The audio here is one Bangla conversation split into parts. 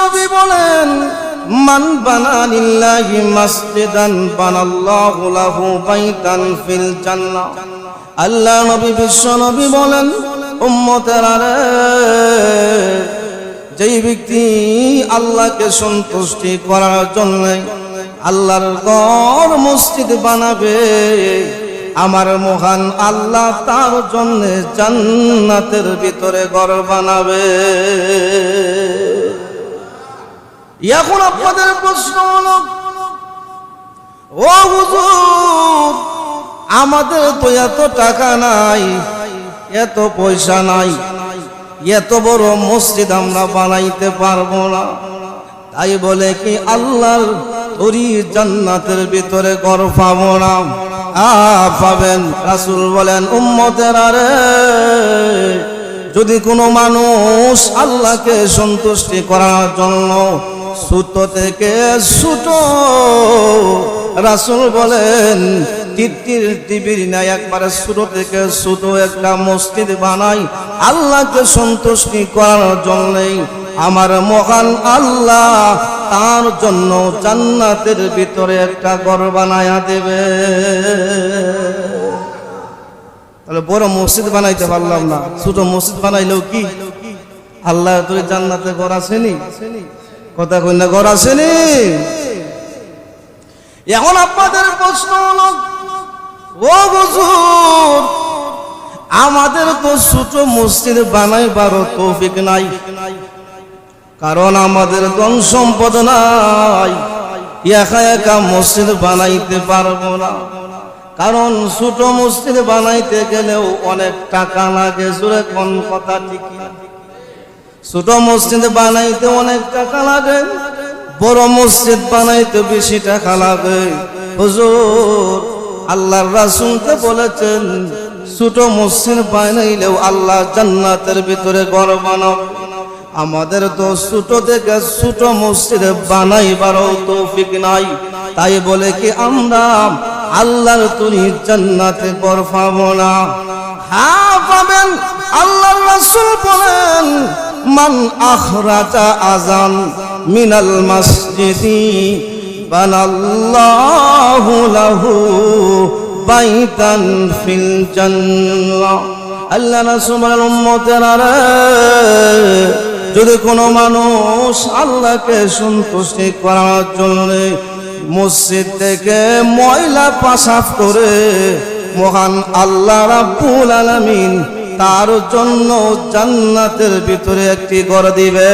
নবী বলেন, মান বানা লিল্লাহি মাসজিদান বানাল্লাহু লাহু বাইতান ফিল জান্নাহ। আল্লাহ নবী, বিশ্ব নবী বলেন, উম্মতেরা রে যেই ব্যক্তি আল্লাহকে সন্তুষ্টি করার জন্য আল্লাহর ঘর মসজিদ বানাবে, আমার মহান আল্লাহ তার জন্য জান্নাতের ভিতরে ঘর বানাবে। এখন আপনাদের প্রশ্ন হলো, ও হুজুর, আমাদের তো এত টাকা নাই, এত পয়সা নাই, এত বড় মসজিদ আমরা বানাইতে পারব না। তাই বলে কি আল্লাহর তরি জান্নাতের ভিতরে ঘর পাবো না? আ, পাবেন। রাসুল বলেন, উম্মতের আরে, যদি কোনো মানুষ আল্লাহকে সন্তুষ্টি করার জন্য সুতো থেকে সুতো। রাসুল বলেন তীর্থির টিভির নাই একবারে সুতো থেকে সুতো একটা মসজিদ বানাই, আল্লাহকে সন্তুষ্টি করার জন্যই। আমার মহান আল্লাহ তার জন্য জান্নাতের ভিতরে একটা ঘর বানায়া দেবে। তাহলে বড় মসজিদ বানাইতে পারলাম না, ছোট মসজিদ বানাইলেও কি? আল্লাহ তোর জান্নাতে ঘর আসেনি কথা কন্যা ঘর আসেনি এখন আপনাদের প্রশ্ন হলো, ও হুজুর, আমাদের তো ছোট মসজিদ বানাইবারও তৌফিক নাই, কারণ আমাদের ধন সম্পদ নাই। একা একা মসজিদ বানাইতে পারব না, কারণ ছোট মসজিদ বানাইতে গেলেও অনেক টাকা লাগে, জোরে কোন কথা ঠিক না। ছোট মসজিদ বানাইতে অনেক টাকা লাগে, বড় মসজিদ বানাইতে বেশি টাকা লাগে। হুজুর, আল্লাহর রাসূলকে বলেছেন, ছোট মসজিদ বানাইলেও আল্লাহ জান্নাতের ভিতরে ঘর বানাবে। আমাদের তো ছোট থেকে ছোট মসজিদ বানাইবারও তৌফিক নাই। তাই বলে কি আমরা আল্লাহর তুমি জান্নাতে ঘর পাবো না? হ্যাঁ পাবেন। আল্লাহর রাসূল বলেন মান আখরাজা আজান মিনাল মসজিদি, বানাল্লাহু লাহু বাইতান ফিল জান্নাহ। আল্লাহ রাসূল বলেন, উম্মতেরা রে, যদি কোনো মানুষ আল্লাহকে সন্তুষ্টি করার জন্য মসজিদ থেকে ময়লা পাশাফ করে, মহান আল্লাহ রাব্বুল আলামিন তার জন্য জান্নাতের ভিতরে একটি ঘর দিবে।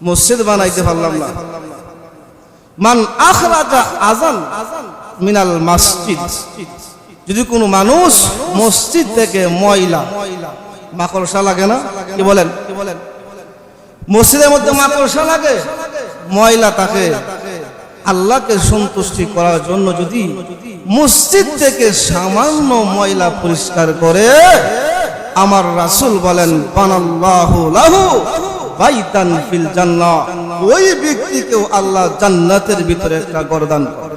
মসজিদ বানাইতে পারলাম না। মান আখরাজা আজান মিনাল মসজিদ। যদি কোনো মানুষ মসজিদ থেকে ময়লা, মাকড়সা লাগে না? কি বলেন কি বলেন? মসজিদের মধ্যে মাকড়সা লাগে, ময়লা থাকে। আল্লাহকে সন্তুষ্টি করার জন্য যদি মসজিদ থেকে সামান্য ময়লা পরিষ্কার করে, আমার রাসূল বলেন, বানাল্লাহু লাহু বাইতান ফিল জান্নাহ। ওই ব্যক্তিকেও আল্লাহ জান্নাতের ভিতরে একটা গরদান করে।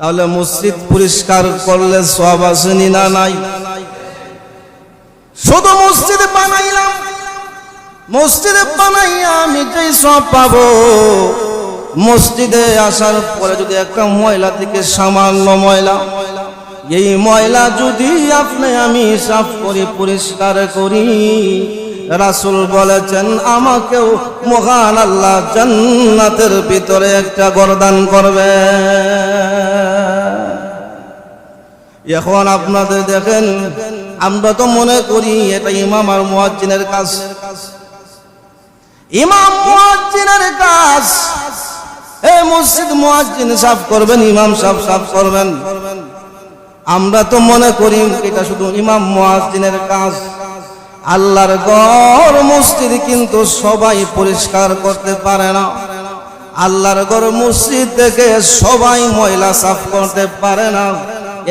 তাহলে মসজিদ পরিষ্কার করলে সব আসেনি না নাই? শুধু মসজিদ বানাইলাম। মসজিদে বানাইয়া আমি যেই সব পাবো মসজিদে আসার পরে যদি একটা ময়লা থেকে সামান্য ময়লা, এই ময়লা যদি আপনি আমি সাফ করি, পরিষ্কার করি, রাসুল বলেছেন, আমাকেও মহান আল্লাহ জান্নাতের ভিতরে একটা গরদান করবে। এখন আপনাদের দেখেন, আমরা তো মনে করি এটা ইমাম আর কাজ। ইমাম মুয়াজ্জিনের কাজ এই মসজিদ মুয়াজ্জিন, সাফ করবেন, ইমাম সাফ সাফ করবেন। আমরা তো মনে করি এটা শুধু ইমাম মুয়াজ্জিনের কাজ। আল্লাহর ঘর মসজিদ কিন্তু সবাই পরিষ্কার করতে পারে না। আল্লাহর ঘর মসজিদ থেকে সবাই ময়লা সাফ করতে পারে না।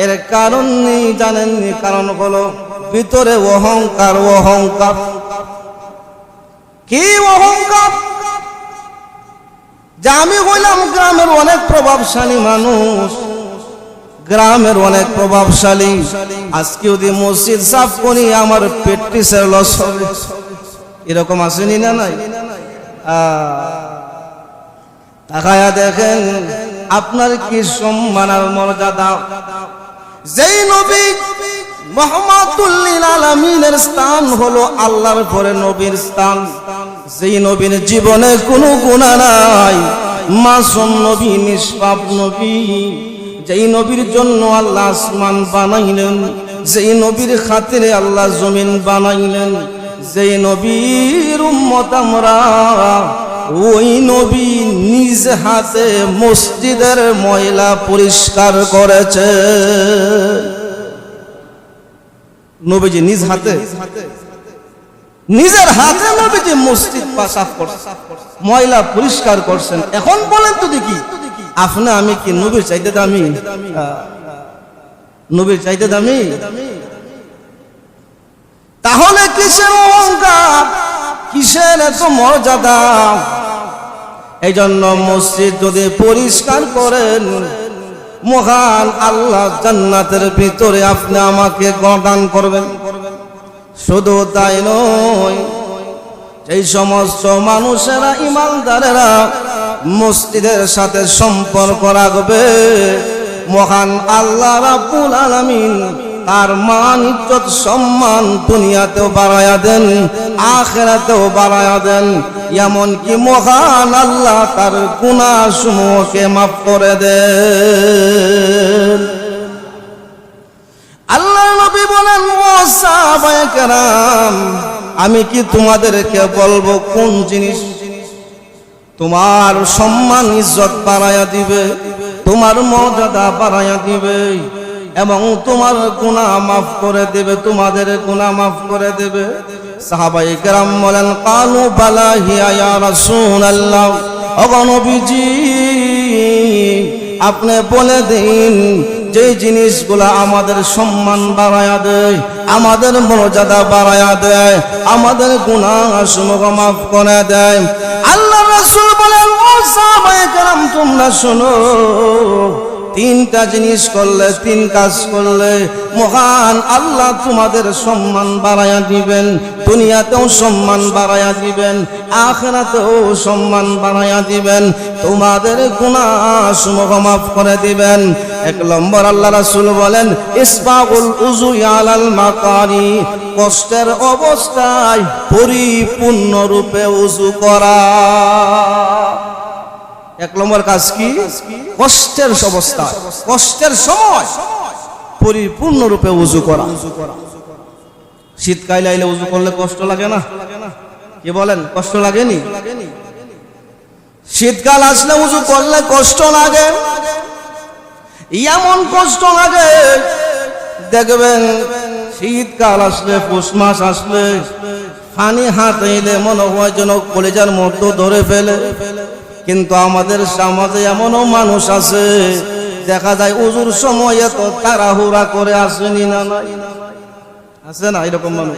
এর কারণ জানেননি, কারণ হলো ভিতরে অহংকার অহংকার কি অহংকার যে আমি হইলাম গ্রামের অনেক প্রভাবশালী মানুষ, গ্রামের অনেক প্রভাবশালী। আজকে যদি মসজিদ সাফ করি, আমার পেট্রিসের লস হবে। এরকম আসেনি না নাই? তাকায়া দেখেন, আপনার কি সম্মান আর মর্যাদা? যেই নবী মোহাম্মদুল্লিল আলমিনের স্থান হলো আল্লাহর পরে নবীর স্থান। যেই নবীর জীবনে কোনো গুণা নাই। মাসুম নবী, নিষ্পাপ নবী। যেই নবীর জন্য আল্লাহ আসমান বানাইলেন, যেই নবীর খাতিরে আল্লাহ জমিন বানাইলেন, যেই নবীর উম্মত আমরা, ওই নবী নিজ হাতে মসজিদের ময়লা পরিষ্কার করেছে। নবীজি নিজ হাতে নিজের হাতে নবীজি মসজিদ পা সাফ করছেন ময়লা পরিষ্কার করছেন। এখন বলেন তো দেখি, আপনি আমি কি নবীর চাইতে দামি? নবীর চাইতে দামি? তাহলে কিসের অহংকার? কিসের এত মর্যাদা? এই জন্য মসজিদ যদি পরিষ্কার করেন, মহান আল্লাহ জান্নাতের ভিতরে আপনি আমাকে গদান করবেন। শুধু তাই নয় এই সমস্ত মানুষেরা ইমানদারেরা মসজিদের সাথে সম্পর্ক রাখবে, মহান আল্লাহ রাব্বুল আলামিন তার মান, ইজ্জত, সম্মান দুনিয়াতেও বাড়ায়া দেন, আখেরাতেও বাড়ায়া দেন। এমনকি মহান আল্লাহ তার গুনাহ সমূহকে মাফ করে দেন। আল্লাহ নবী বলেন আমি কি তোমাদেরকে বলব কোন জিনিস? তোমার সম্মান ইজ্জত বাড়াইয়া দিবে, তোমার মর্যাদা বাড়াইয়া দিবে, এবং তোমার গুণা মাফ করে দেবে, তোমাদের গুণা মাফ করে দেবে। সাহাবাই কেরাম বলেন, কালু বালা হিয়া ইয়া রাসূলুল্লাহ। অগণবীজি আপনি বলে দিন যে জিনিসগুলো আমাদের সম্মান বাড়ায়া দেয়, আমাদের মর্যাদা বাড়ায়া দেয়, আমাদের গুণা সমূহ মাফ করে দেয়। আল্লাহ রাসূল বলেন, ও তোমরা শোনো, তিনটা জিনিস করলে, তিন কাজ করলে মহান আল্লাহ তোমাদের সম্মান বাড়াইয়া দিবেন, দুনিয়াতেও সম্মান বাড়াইয়া দিবেন, আখেরাতেও সম্মান বাড়াইয়া দিবেন, তোমাদের গুণাসমূহ মাফ করে দিবেন। এক নম্বর আল্লাহ রাসূল বলেন, ইসবাগুল উজু আলাল মাকারি কষ্টের অবস্থায় পরিপূর্ণ রূপে উজু করা। এক নম্বর কাজ কি? কষ্টের অবস্থা, কষ্টের সময় পরিপূর্ণ রূপে উজু করা। শীতকাল আইলে উজু করলে কষ্ট লাগে না? কি বলেন, কষ্ট লাগেনি? শীতকাল আসলে উজু করলে কষ্ট লাগে। এমন কষ্ট লাগে। দেখবেন শীতকাল আসলে, পৌষ মাস আসলে পানি হাত এলে মনে হয় যেন কলেজার মধ্যে ধরে ফেলে। কিন্তু আমাদের সমাজে এমনও মানুষ আছে, দেখা যায় উজুর সময় এত তাড়াহুড়া করে আসেনি না নাই আছে না এরকম মানুষ?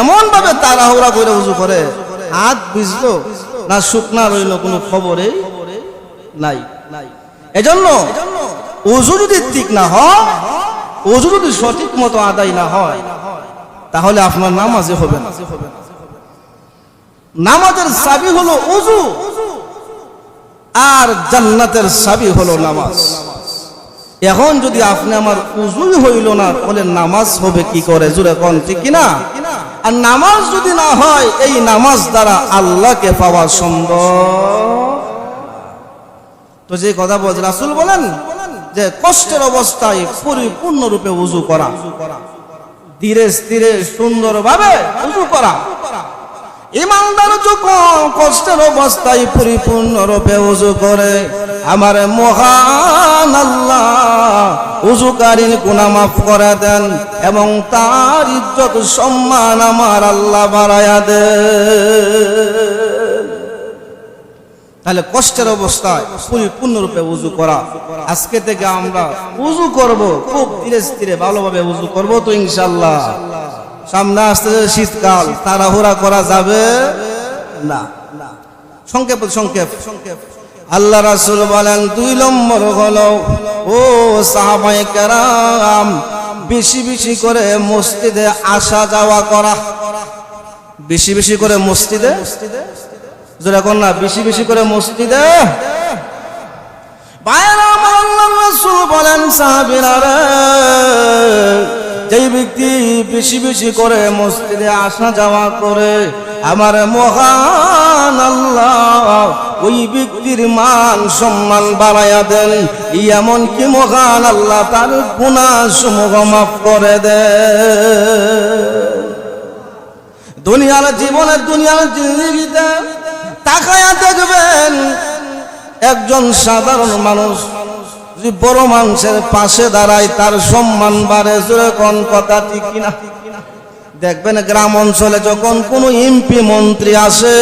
এমন ভাবে তাড়াহুড়া করে উজু করে, হাত ভিজলো না শুকনা রইল কোনো খবরে নাই। এজন্য উজু যদি ঠিক না হয়, উজু যদি সঠিক মতো আদায় না হয়, তাহলে আপনার নামাজে হবে না। নামাজের চাবি হলো উজু, আর জান্নাতের সাবি হলো নামাজ। এখন যদি আপনি আমার উজুই হইল না, তাহলে নামাজ হবে কি করে? জুড়ে কোন ঠিক কিনা? আর নামাজ যদি না হয়, এই নামাজ দ্বারা আল্লাহকে পাওয়া সম্ভব। তো যে কথা বলছে, রাসুল বলেন যে কষ্টের অবস্থায় পরিপূর্ণ রূপে উজু করা। ধীরে স্থিরে সুন্দর ভাবে উজু করা। ইমানদার যখন কষ্টের অবস্থায় পরিপূর্ণ রূপে উজু করে, আমার মহান আল্লাহ উজুকারীর গুনাহ মাফ করে দেন এবং তার ইজ্জত সম্মান আমার আল্লাহ বাড়ায়া দেন। তাহলে কষ্টের অবস্থায় পরিপূর্ণরূপে উজু করা। আজকে থেকে আমরা উজু করব, খুব ধীরে ধীরে ভালোভাবে উজু করব তো ইনশাল্লাহ সামনে আসতে শীতকাল, তাড়াহুড়া করা যাবে না। সংক্ষেপ সংক্ষেপ সংক্ষেপ। আল্লাহ রাসূল বলেন, দুই নম্বর হলো, ও সাহাবায়ে কেরাম, বেশি বেশি করে মসজিদে আসা যাওয়া করা। বেশি বেশি করে মসজিদে যেরকম না, বেশি বেশি করে মসজিদে। বলেন যেই ব্যক্তি বেশি বেশি করে মসজিদে আসা যাওয়া করে, আমার মহান আল্লাহ ওই ব্যক্তির মান সম্মান বাড়াইয়া দেন এমন কি মহান আল্লাহ তার গুণা সমূহ মাফ করে দেন। দুনিয়ার জীবনের, দুনিয়ার জিন্দগিতে তাকায়া দেখবেন, একজন সাধারণ মানুষ যদি বড় মানুষের পাশে দাঁড়ায়, তার সম্মান বাড়ে যেরকম কথা ঠিক কিনা? দেখবেন গ্রাম অঞ্চলে যখন কোনো এমপি মন্ত্রী আসে,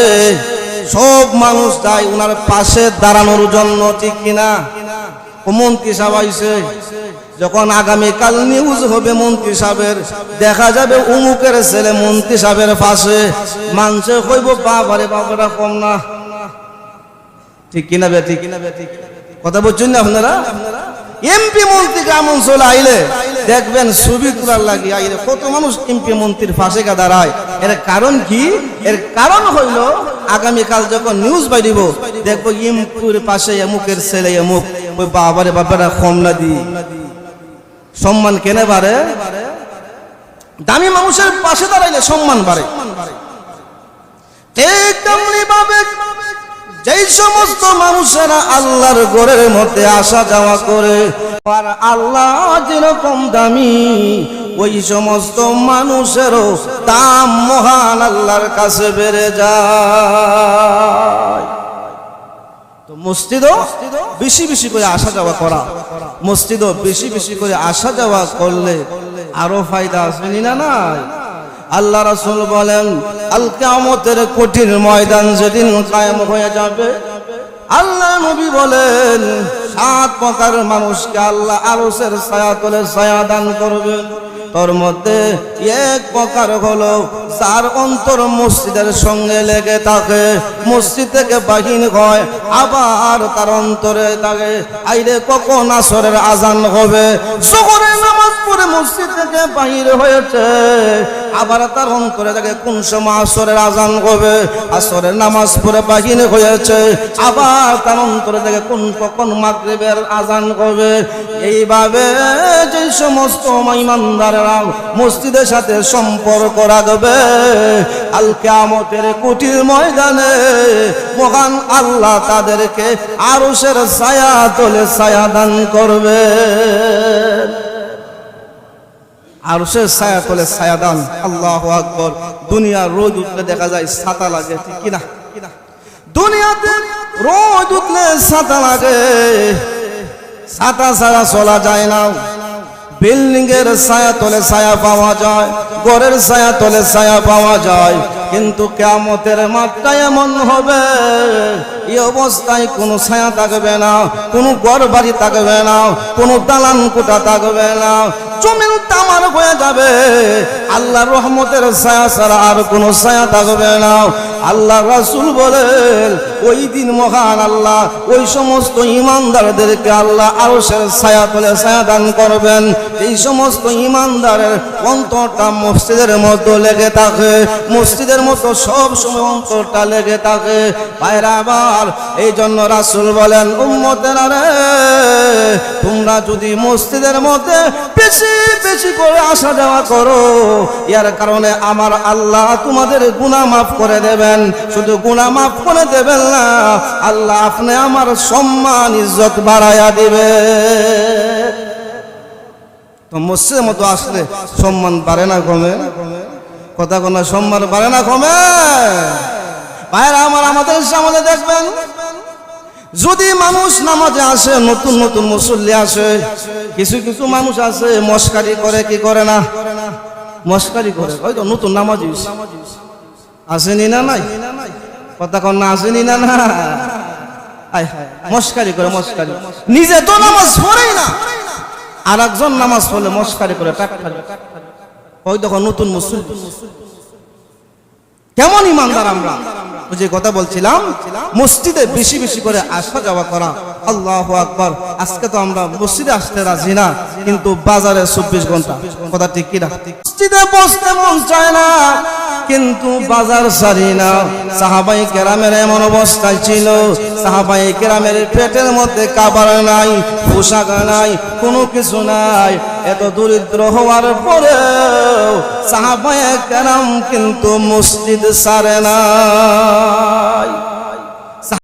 সব মানুষ যায়, ওনার পাশে দাঁড়ানোর জন্য ঠিক কিনা? মন্ত্রী সাহেব আইছে যখন আগামীকাল নিউজ হবে মন্ত্রী সাহেবের, দেখা যাবে উমুকের ছেলে মন্ত্রী সাহেবের পাশে। মানুষে কইব, বাবারে বাবারা, কম না। ঠিক কিনা বে, ঠিক কিনা বে, ঠিক কথা বলছেন না আপনারা? এমপি মন্ত্রী গ্রাম অঞ্চলে আইলে দেখবেন ছবি তোলার লাগি আইলে কত মানুষ এমপি মন্ত্রীর পাশে গা দাঁড়ায়। এর কারণ কি? এর কারণ হইল, আগামীকাল যখন নিউজ বাইরিব দেখব এমপুর পাশে এমুকের ছেলে এমুক। ওই বাবারে বাবারা, কম না দি। সম্মান কেনে বাড়ে? দামি মানুষের পাশে দাঁড়াইলে সম্মান বাড়ে। ঠিক তেমনি ভাবে যেই সমস্ত মানুষেরা আল্লাহর ঘরের মধ্যে আসা যাওয়া করে, আর আল্লাহ যেরকম দামি, ওই সমস্ত মানুষেরও দাম মহান আল্লাহর কাছে বেড়ে যায়। মসজিদও বেশি বেশি করে আসা যাওয়া করা। মসজিদও বেশি বেশি করে আসা যাওয়া করলে আরও ফায়দা আসবেনি না নাই? আল্লাহ রাসূল বলেন, আল কিয়ামতের কঠিন ময়দান যেদিন কায়েম হয়ে যাবে। আল্লাহ নবী বলেন, সাত প্রকার মানুষকে আল্লাহ আরশের ছায়া তলে ছায়া দান করবেন। তোর মধ্যে এক প্রকার হলো, যার অন্তর মসজিদের সঙ্গে লেগে থাকে। মসজিদ থেকে বাহিন হয়, আবার তার অন্তরে থাকে। আইরে, কখন আসরের আজান হবে? সকলে নামাজ পড়ে মসজিদ থেকে বাহির হয়েছে। আবার তার অন্তরে থাকে কোন সময় আসরের আজান হবে? আসরের নামাজ পড়ে বাহির হয়েছে। আবার তার অন্তরে থেকে কোন কখন মাগরিবের আজান হবে? এইভাবে যে সমস্ত ইমানদারেরা মসজিদের সাথে সম্পর্ক রাখবে, আল কিয়ামতের কুটির ময়দানে মহান আল্লাহ তাদেরকে আরশের ছায়া তোলে ছায়া দান করবে। আরশের ছায়া তোলে ছায়া দান, আল্লাহ আকবর। দুনিয়ার রোদ উঠলে দেখা যায় ছাতা লাগে, ঠিক কিনা? দুনিয়াতে রোদ উঠলে ছাতা লাগে। ছাতা ছাড়া চলা যায় না। বিল্ডিং এর ছায়া তলে ছায়া পাওয়া যায়, ঘরের ছায়া তলে ছায়া পাওয়া যায়। কিন্তু কেমতের মাত্রা এমন হবে, এই অবস্থায় কোনো ছায়া থাকবে না, কোনো গড় বাড়ি থাকবে না, কোনো দালান কোটা থাকবে না, জমিন তামার হয়ে যাবে। আল্লাহ রহমতের ছায়া ছাড়া আর কোনো ছায়া থাকবে না। আল্লাহ রাসুল বলেন, ওই দিন মহান আল্লাহ, ওই সমস্ত ইমানদারদেরকে আল্লাহ আরও ছায়া তোলে ছায়া দান করবেন। এই সমস্ত ইমানদারের অন্তরটা মসজিদের মতো লেগে থাকে, মসজিদের মতো সব সময় অন্তরটা লেগে থাকে। বাইরে আবার এই জন্য রাসুল বলেন, উম্মতের রে তোমরা যদি মসজিদের মধ্যে বেশি বেশি করে আসা যাওয়া করো ইয়ার কারণে আমার আল্লাহ তোমাদের গুণা মাফ করে দেবেন। শুধু গুণা মাফ করে দেবেন না, আল্লাহ আপনি আমার সম্মান, ইজ্জত বাড়াইয়া দিবে। তো মসজিদের মতো আসলে সম্মান বাড়ে না কমে? কথা কোনো সম্মান বাড়ে না কমে? ভাইরা আমার, আমাদের সামনে দেখবেন, যদি মানুষ নামাজে আসে, নতুন নতুন মুসল্লি আসে, কিছু কিছু মানুষ আছে মস্কারি করে, কি করে না? মস্কারি করে, হয়তো নতুন নামাজ আসেনি না নাই? কথা কন না আসেনি না না? আয় হায়, মস্কারি করে মস্কারি। নিজে তো নামাজ পড়েই না। আর একজন নামাজ পড়লে মস্কারি করে টাকা ওই দেখো নতুন মুসলিম। কেমন ইমানদার আমরা? ওই যে কথা বলছিলাম মসজিদে বেশি বেশি করে আসা যাওয়া করা। আল্লাহ আকবার। আজকে তো আমরা মসজিদে আসতে রাজি না কিন্তু বাজারে চব্বিশ ঘণ্টা। কথা ঠিক কিনা? মসজিদে বসতে মন চায় না। কিন্তু বাজার সারি না। সাহাবাই কেরামের এমন অবস্থায় ছিল। সাহাবাই কেরামের পেটের মধ্যে কাবার নাই, পোশাক নাই, কোনো কিছু নাই। এত দরিদ্র হওয়ার পরে সাহাবাই কেরাম কিন্তু মসজিদ সারে নাই।